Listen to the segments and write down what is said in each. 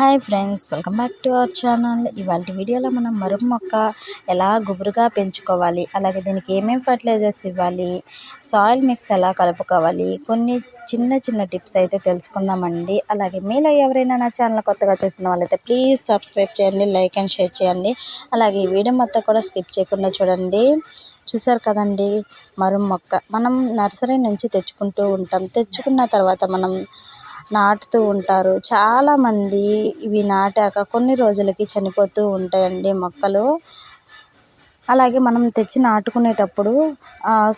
Hi friends welcome back to our channel. ఇవాళ వీడియోలో మనం మరుగు మొక్క ఎలా గుబురుగా పెంచుకోవాలి అలాగే దీనికి ఏమేమి ఫర్టిలైజర్స్ ఇవ్వాలి సాయిల్ మిక్స్ ఎలా కలుపుకోవాలి కొన్ని చిన్న చిన్న టిప్స్ అయితే తెలుసుకుందామండి. అలాగే మీలో ఎవరైనా నా ఛానల్ కొత్తగా చూస్తున్న వాళ్ళైతే ప్లీజ్ సబ్స్క్రైబ్ చేయండి లైక్ అండ్ షేర్ చేయండి. అలాగే ఈ వీడియో మొత్తం కూడా స్కిప్ చేయకుండా చూడండి. చూసారు కదండి మరుగు మొక్క. మనం నర్సరీ నుంచి తెచ్చుకుంటూ ఉంటాం. తెచ్చుకున్న తర్వాత మనం నాటుతూ ఉంటారు. చాలామంది ఇవి నాటాక కొన్ని రోజులకి చనిపోతూ ఉంటాయండి మొక్కలు. అలాగే మనం తెచ్చి నాటుకునేటప్పుడు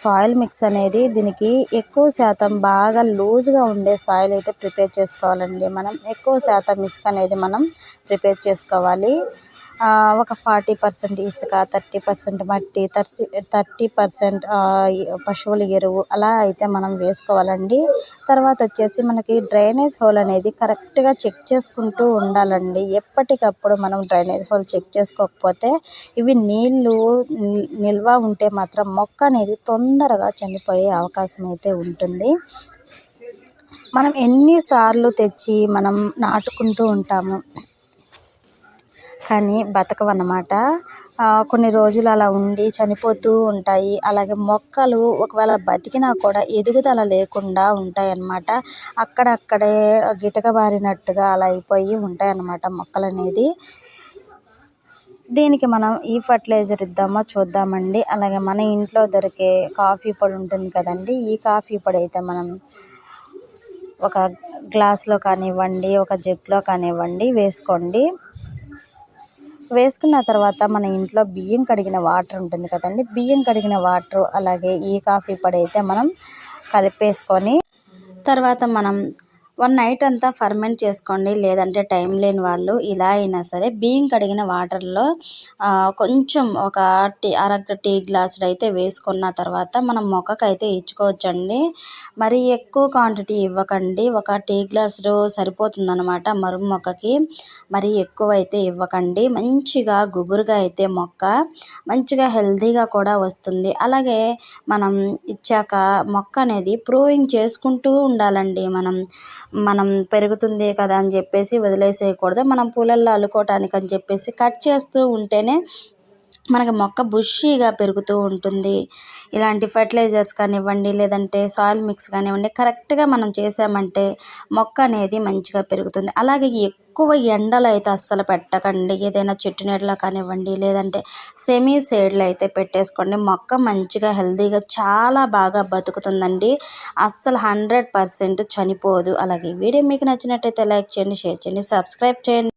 సాయిల్ మిక్స్ అనేది దీనికి ఎక్కువ శాతం బాగా లూజ్గా ఉండే సాయిల్ అయితే ప్రిపేర్ చేసుకోవాలండి. మనం ఎక్కువ శాతం ఇసుక అనేది మనం ప్రిపేర్ చేసుకోవాలి. ఒక ఫార్టీ పర్సెంట్ ఇసుక థర్టీ పర్సెంట్ మట్టి తర్సి థర్టీ పర్సెంట్ పశువుల ఎరువు అలా అయితే మనం వేసుకోవాలండి. తర్వాత వచ్చేసి మనకి డ్రైనేజ్ హోల్ అనేది కరెక్ట్గా చెక్ చేసుకుంటూ ఉండాలండి. ఎప్పటికప్పుడు మనం డ్రైనేజ్ హోల్ చెక్ చేసుకోకపోతే ఇవి నీళ్ళు నిల్వ ఉంటే మాత్రం మొక్క అనేది తొందరగా చనిపోయే అవకాశం అయితే ఉంటుంది. మనం ఎన్నిసార్లు తెచ్చి మనం నాటుకుంటూ ఉంటాము కానీ బతకవన్నమాట. కొన్ని రోజులు అలా ఉండి చనిపోతూ ఉంటాయి. అలాగే మొక్కలు ఒకవేళ బతికినా కూడా ఎదుగుదల లేకుండా ఉంటాయి అన్నమాట అక్కడక్కడే గిటకబారినట్టుగా అలా అయిపోయి ఉంటాయి అన్నమాట మొక్కలు అనేది దీనికి మనం ఈ ఫర్టిలైజర్ ఇద్దామా చూద్దామండి. అలాగే మన ఇంట్లో దొరికే కాఫీ పొడి ఉంటుంది కదండి. ఈ కాఫీ పొడి అయితే మనం ఒక గ్లాస్లో కానివ్వండి ఒక జగ్లో కానివ్వండి వేసుకోండి. వేసుకున్న తర్వాత మన ఇంట్లో బియ్యం కడిగిన వాటర్ ఉంటుంది కదండి. బియ్యం కడిగిన వాటర్ అలాగే ఈ కాఫీ పొడి అయితే మనం కలిపేసుకొని తర్వాత మనం వన్ నైట్ అంతా ఫర్మెంట్ చేసుకోండి. లేదంటే టైం లేని వాళ్ళు ఇలా అయినా సరే బియ్యం కడిగిన వాటర్లో కొంచెం ఒక టీ అర టీ గ్లాసుడు అయితే వేసుకున్న తర్వాత మనం మొక్కకు అయితే ఇచ్చుకోవచ్చండి. మరి ఎక్కువ క్వాంటిటీ ఇవ్వకండి. ఒక టీ గ్లాసులు సరిపోతుందన్నమాట మరుగు మొక్కకి. మరి ఎక్కువ అయితే ఇవ్వకండి. మంచిగా గుబురుగా అయితే మొక్క మంచిగా హెల్తీగా కూడా వస్తుంది. అలాగే మనం ఇచ్చాక మొక్క అనేది ప్రూవింగ్ చేసుకుంటూ ఉండాలండి మనం. మనం పెరుగుతుంది కదా అని చెప్పేసి వదిలేసేయకూడదు. మనం పూలల్లో అల్లుకోవటానికి అని చెప్పేసి కట్ చేస్తూ ఉంటేనే మనకి మొక్క బుషీగా పెరుగుతూ ఉంటుంది. ఇలాంటి ఫర్టిలైజర్స్ కానివ్వండి లేదంటే సాయిల్ మిక్స్ కానివ్వండి కరెక్ట్గా మనం చేసామంటే మొక్క అనేది మంచిగా పెరుగుతుంది. అలాగే ఎక్కువ ఎండలు అయితే అస్సలు పెట్టకండి. ఏదైనా చెట్టు నీడలో కానివ్వండి లేదంటే సెమీ షేడ్లో అయితే పెట్టేసుకోండి. మొక్క మంచిగా హెల్తీగా చాలా బాగా బతుకుతుందండి. అస్సలు హండ్రెడ్ పర్సెంట్ చనిపోదు. అలాగే వీడియో మీకు నచ్చినట్టయితే లైక్ చేయండి షేర్ చేయండి సబ్స్క్రైబ్ చేయండి.